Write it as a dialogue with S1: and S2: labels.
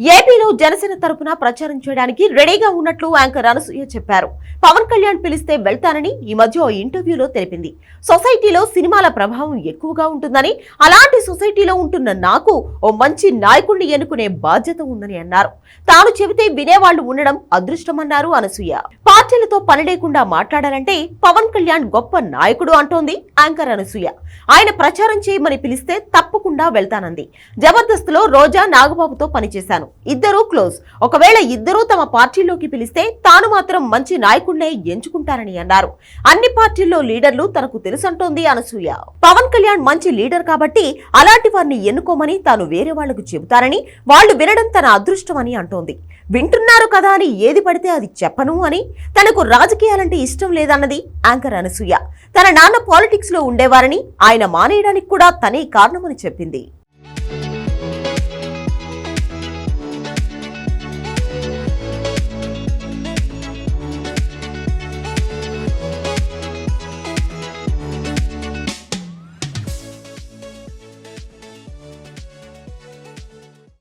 S1: YP ఏపీలో జనసేన తరపున ప్రచారం చేయడానికి రెడీగా ఉన్నట్లు యాంకర్ అనసూయ చెప్పారు. పవన్ కళ్యాణ్ పిలిస్తే వెళ్తానని ఈ మధ్య ఇంటర్వ్యూలో తెలిపింది. సొసైటీలో సినిమాల ప్రభావం ఎక్కువగా ఉంటుందని అలాంటి సొసైటీలో ఉంటున్న నాకు ఓ మంచి నాయకుడిని ఎన్నుకునే బాధ్యత ఉందని అన్నారు. తాను చెబితే వినేవాళ్ళు ఉండడం అదృష్టమన్నారు అనసూయ. పార్టీలతో పని లేకుండా మాట్లాడాలంటే పవన్ కళ్యాణ్ గొప్ప నాయకుడు అంటోంది యాంకర్ అనసూయ. ఆయన ప్రచారం చేయమని పిలిస్తే తప్పకుండా వెళ్తానంది. జబర్దస్త్లో రోజా నాగబాబుతో పనిచేశాను. ఇద్దరు క్లోజ్. ఒకవేళ ఇద్దరూ తమ పార్టీలోకి పిలిస్తే తాను మాత్రం మంచి నాయకుడినే ఎంచుకుంటారని అన్నారు. అన్ని పార్టీల్లో లీడర్లు తనకు తెలుసంటోంది అనసూయ. పవన్ కళ్యాణ్ మంచి లీడర్ కాబట్టి అలాంటి వారిని ఎన్నుకోమని తాను వేరే వాళ్ళకు చెబుతారని వాళ్ళు వినడం తన అదృష్టమని అంటోంది. వింటున్నారు కదా అని ఏది పడితే అది చెప్పను అని తనకు రాజకీయాలంటే ఇష్టం లేదన్నది యాంకర్ అనసూయ. తన నాన్న పాలిటిక్స్లో ఉండేవారని ఆయన మానేయడానికి కూడా తనే కారణమని చెప్పింది.